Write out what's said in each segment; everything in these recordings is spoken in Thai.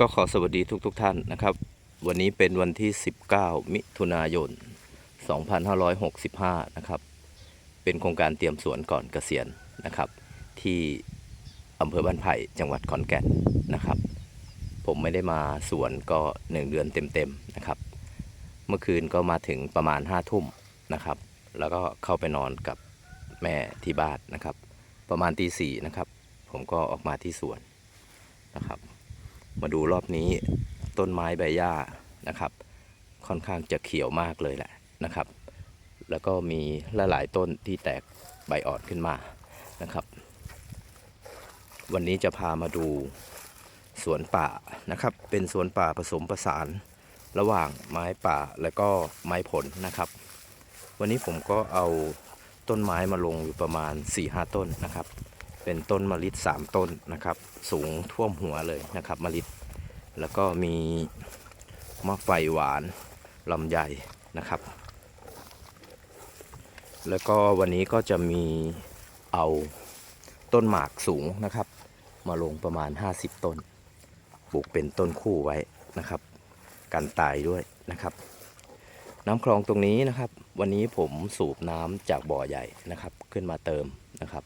ก็ขอสวัสดีทุกทท่านนะครับ วันนี้เป็นวันที่ 19 มิถุนายน 2565 นะครับ เป็นโครงการเตรียมสวนก่อนเกษียณนะครับ ที่อำเภอบ้านไผ่จังหวัดขอนแก่นนะครับ ผมไม่ได้มาสวนก็ 1 เดือนเต็มๆนะครับ เมื่อคืนก็มาถึงประมาณ 5 ทุ่มนะครับ แล้วก็เข้าไปนอนกับแม่ที่บ้านนะครับ ประมาณตีสี่นะครับ ผมก็ออกมาที่สวนนะครับ มาดูรอบนี้ต้นไม้ใบหญ้านะครับ ค่อนข้างจะเขียวมากเลยแหละนะครับ แล้วก็มีหลายต้นที่แตกใบอ่อนขึ้นมานะครับ วันนี้จะพามาดูสวนป่านะครับ เป็นสวนป่าผสมผสานระหว่างไม้ป่าและก็ไม้ผลนะครับ วันนี้ผมก็เอาต้นไม้มาลงอยู่ประมาณ4-5ต้นนะครับ เป็นต้นมะลิสามต้นนะครับ สูงท่วมหัวเลยนะครับมะลิแล้วก็มีมะไฟหวานลำไยนะครับ แล้วก็วันนี้ก็จะมีเอาต้นหมากสูงนะครับ มาลงประมาณ 50 ต้นปลูกเป็นต้นคู่ไว้นะครับ กันตายด้วยนะครับ น้ำคลองตรงนี้นะครับ วันนี้ผมสูบน้ำจากบ่อใหญ่นะครับ ขึ้นมาเติมนะครับ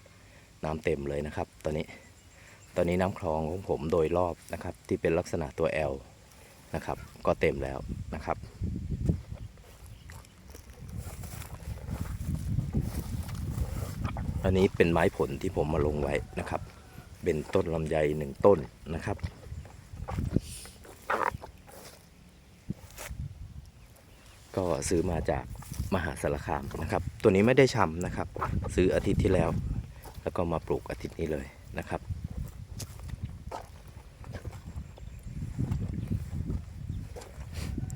น้ำเต็มเลยนะครับ ตอนนี้ตอนนี้น้ำคลองของผมโดยรอบนะครับ ที่เป็นลักษณะตัว L นะครับ ก็เต็มแล้วนะครับอันนี้เป็นไม้ผลที่ผมมาลงไว้นะครับ เป็นต้นลำไยหนึ่งต้นนะครับ ก็ซื้อมาจากมหาสารคามนะครับ ตัวนี้ไม่ได้ชำนะครับ ซื้ออาทิตย์ที่แล้ว แล้วก็มาปลูกอาทิตย์นี้เลยนะครับ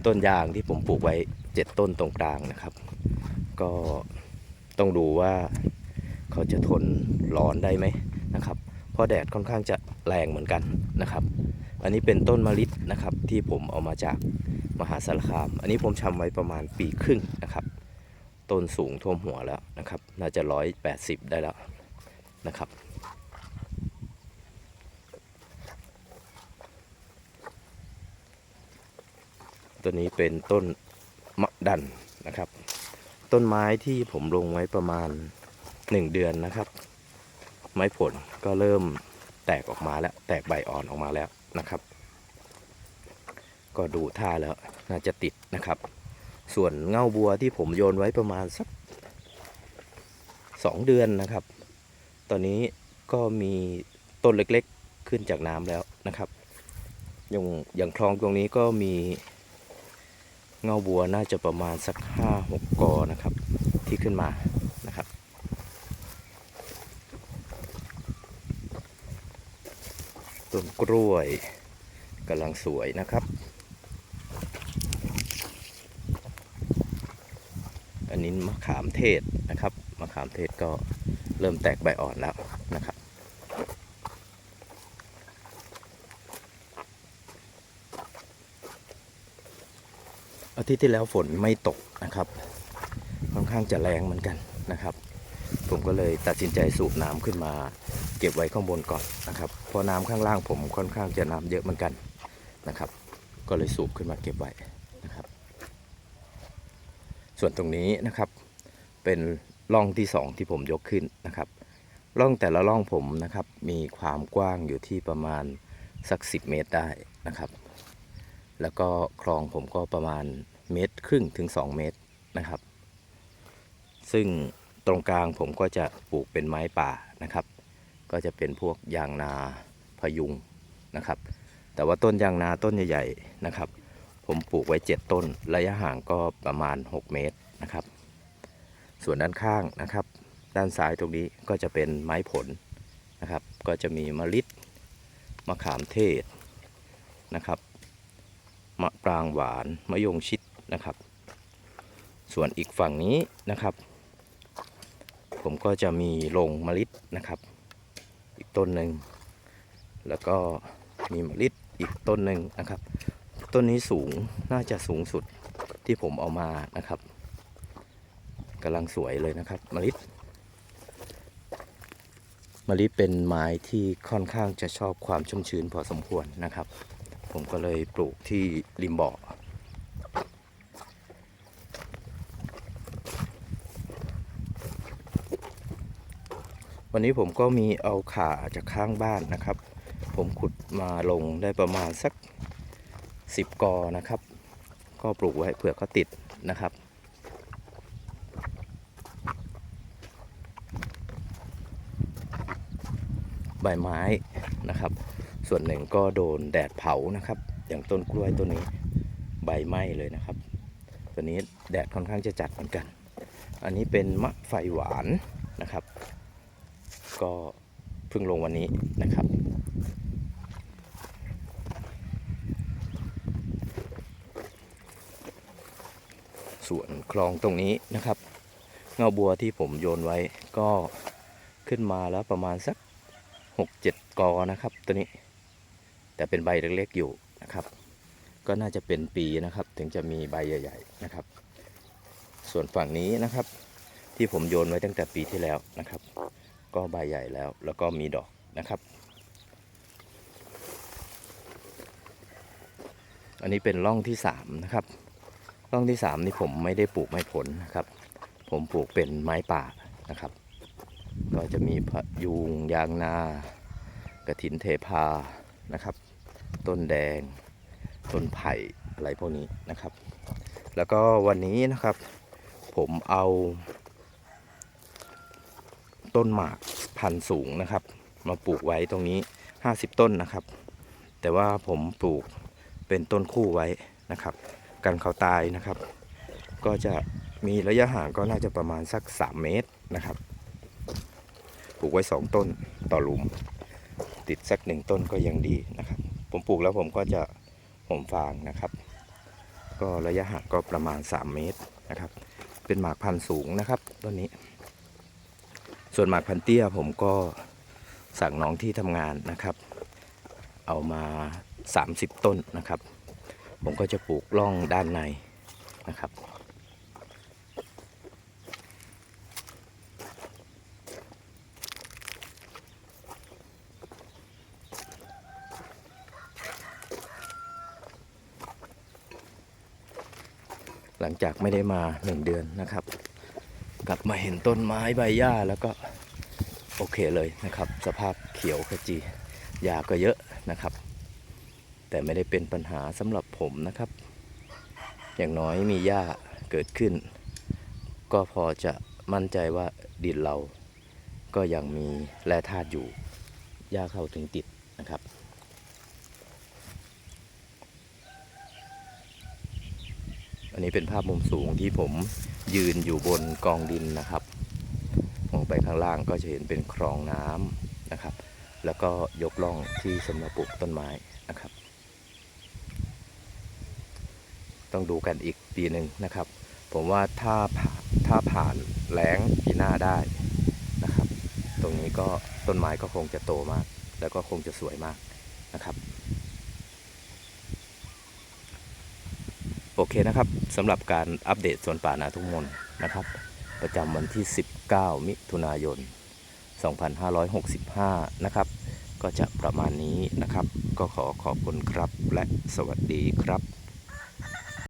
ต้นยางที่ผมปลูกไว้เจ็ดต้นตรงกลางนะครับ ก็ต้องดูว่าเขาจะทนร้อนได้ไหมนะครับ เพราะแดดค่อนข้างจะแรงเหมือนกันนะครับ อันนี้เป็นต้นมะลินะครับที่ผมเอามาจากมหาสารคาม อันนี้ผมชำไว้ประมาณปีครึ่งนะครับ ต้นสูงท่วมหัวแล้วนะครับ น่าจะร้อยแปดสิบได้แล้ว นะครับ ตัวนี้เป็นต้นมะดันนะครับ ต้นไม้ที่ผมลงไว้ประมาณ 1 เดือนนะครับ ไม้ผลก็เริ่มแตกออกมาแล้ว แตกใบอ่อนออกมาแล้วนะครับ ก็ดูท่าแล้วน่าจะติดนะครับ ส่วนเง่าบัวที่ผมโยนไว้ประมาณสักสองเดือนนะครับ ตอนนี้ก็มีต้นเล็กๆขึ้นจากน้ำแล้วนะครับ อย่างอย่างคลองตรงนี้ก็มีเงาบัวน่าจะประมาณสักห้าหกกอนะครับ ที่ขึ้นมานะครับ ต้นกล้วยกำลังสวยนะครับ อันนี้มะขามเทศนะครับ มะขามเทศก็ เริ่มแตกใบอ่อนแล้วนะครับอาทิตย์ที่แล้วฝนไม่ตกนะครับ ค่อนข้างจะแรงเหมือนกันนะครับ ผมก็เลยตัดสินใจสูบน้ำขึ้นมา เก็บไว้ข้างบนก่อนนะครับเพราะน้ำข้างล่างผมค่อนข้างจะน้ำเยอะเหมือนกันนะครับ ก็เลยสูบขึ้นมาเก็บไว้นะครับ ส่วนตรงนี้นะครับเป็น ร่องที่สองที่ผมยกขึ้นนะครับ ร่องแต่ละร่องผมนะครับมีความกว้างอยู่ที่ประมาณสัก 10 เมตรได้นะครับ แล้วก็คลองผมก็ประมาณเมตรครึ่งถึง 2 เมตรนะครับ ซึ่งตรงกลางผมก็จะปลูกเป็นไม้ป่านะครับ ก็จะเป็นพวกยางนาพยุงนะครับ แต่ว่าต้นยางนาต้นใหญ่ๆนะครับ ผมปลูกไว้ 7 ต้นระยะห่างก็ประมาณ 6 เมตรนะครับ ส่วนด้านข้างนะครับ ด้านซ้ายตรงนี้ก็จะเป็นไม้ผลนะครับ ก็จะมีมะลิมะขามเทศนะครับมะปรางหวานมะยงชิดนะครับ ส่วนอีกฝั่งนี้นะครับ ผมก็จะมีลงมะลินะครับ อีกต้นหนึ่งแล้วก็มีมะลิอีกต้นหนึ่งนะครับ ต้นนี้สูงน่าจะสูงสุดที่ผมเอามานะครับ กำลังสวยเลยนะครับมะลิมะลิเป็นไม้ที่ค่อนข้างจะชอบความชุ่มชื้นพอสมควรนะครับ ผมก็เลยปลูกที่ริมบ่อวันนี้ผมก็มีเอาขาจากข้างบ้านนะครับ ผมขุดมาลงได้ประมาณสัก 10 กอนะครับ ก็ปลูกไว้เผื่อเขาติดนะครับ ใบไม้นะครับ ส่วนหนึ่งก็โดนแดดเผานะครับ อย่างต้นกล้วยต้นนี้ใบไหม้เลยนะครับ ตัวนี้แดดค่อนข้างจะจัดเหมือนกัน อันนี้เป็นมะไฟหวานนะครับ ก็เพิ่งลงวันนี้นะครับส่วนคลองตรงนี้นะครับ เงาบัวที่ผมโยนไว้ก็ขึ้นมาแล้วประมาณสัก 6-7กอนะครับ ตัวนี้ แต่เป็นใบเล็กๆอยู่นะครับ ก็น่าจะเป็นปีนะครับ ถึงจะมีใบใหญ่ๆนะครับ ส่วนฝั่งนี้นะครับ ที่ผมโยนไว้ตั้งแต่ปีที่แล้วนะครับ ก็ใบใหญ่แล้วแล้วก็มีดอกนะครับ อันนี้เป็นร่องที่สามนะครับร่องที่สามนี่ผมไม่ได้ปลูกไม้ผลนะครับ ผมปลูกเป็นไม้ป่านะครับ ก็จะมีพะยูงยางนากระถินเทพานะครับ ต้นแดง ต้นไผ่อะไรพวกนี้นะครับ แล้วก็วันนี้นะครับผมเอา ต้นหมากพันสูงนะครับ มาปลูกไว้ตรงนี้ 50 ต้นนะครับ แต่ว่าผมปลูกเป็นต้นคู่ไว้นะครับ กันเขาตายนะครับ ก็จะมีระยะห่างก็น่าจะประมาณสัก 3 เมตรนะครับ ลูกไว้ 2 ต้นต่อหลุม ติดสักหนึ่งต้นก็ยังดีนะครับ ผมปลูกแล้วผมก็จะห่มฟางนะครับ ก็ระยะห่างก็ประมาณ 3 เมตรนะครับ เป็นหมากพันธุ์สูงนะครับต้นนี้ ส่วนหมากพันธุ์เตี้ยผมก็สั่งน้องที่ทำงานนะครับ เอามา 30 ต้นนะครับ ผมก็จะปลูกร่องด้านในนะครับ หลังจากไม่ได้มาหนึ่งเดือนนะครับ กลับมาเห็นต้นไม้ใบหญ้าแล้วก็โอเคเลยนะครับ สภาพเขียวขจีหญ้าก็เยอะนะครับ แต่ไม่ได้เป็นปัญหาสำหรับผมนะครับ อย่างน้อยมีหญ้าเกิดขึ้น ก็พอจะมั่นใจว่าดินเราก็ยังมีแร่ธาตุอยู่หญ้าเข้าถึงติดนะครับ อันนี้เป็นภาพมุมสูงที่ผมยืนอยู่บนกองดินนะครับ มองไปข้างล่างก็จะเห็นเป็นคลองน้ำนะครับ แล้วก็ยกล่องที่สำหรับปลูกต้นไม้นะครับ ต้องดูกันอีกปีหนึ่งนะครับ ผมว่าถ้าผ่าถ้าผ่านแล้งปีหน้าได้นะครับ ตรงนี้ก็ต้นไม้ก็คงจะโตมาก แล้วก็คงจะสวยมากนะครับ โอเคนะครับสำหรับการอัปเดตสวนป่านาทุ่งมนนะครับ ประจำวันที่ 19 มิถุนายน 2565 นะครับ ก็จะประมาณนี้นะครับ ก็ขอขอบคุณครับและสวัสดีครับ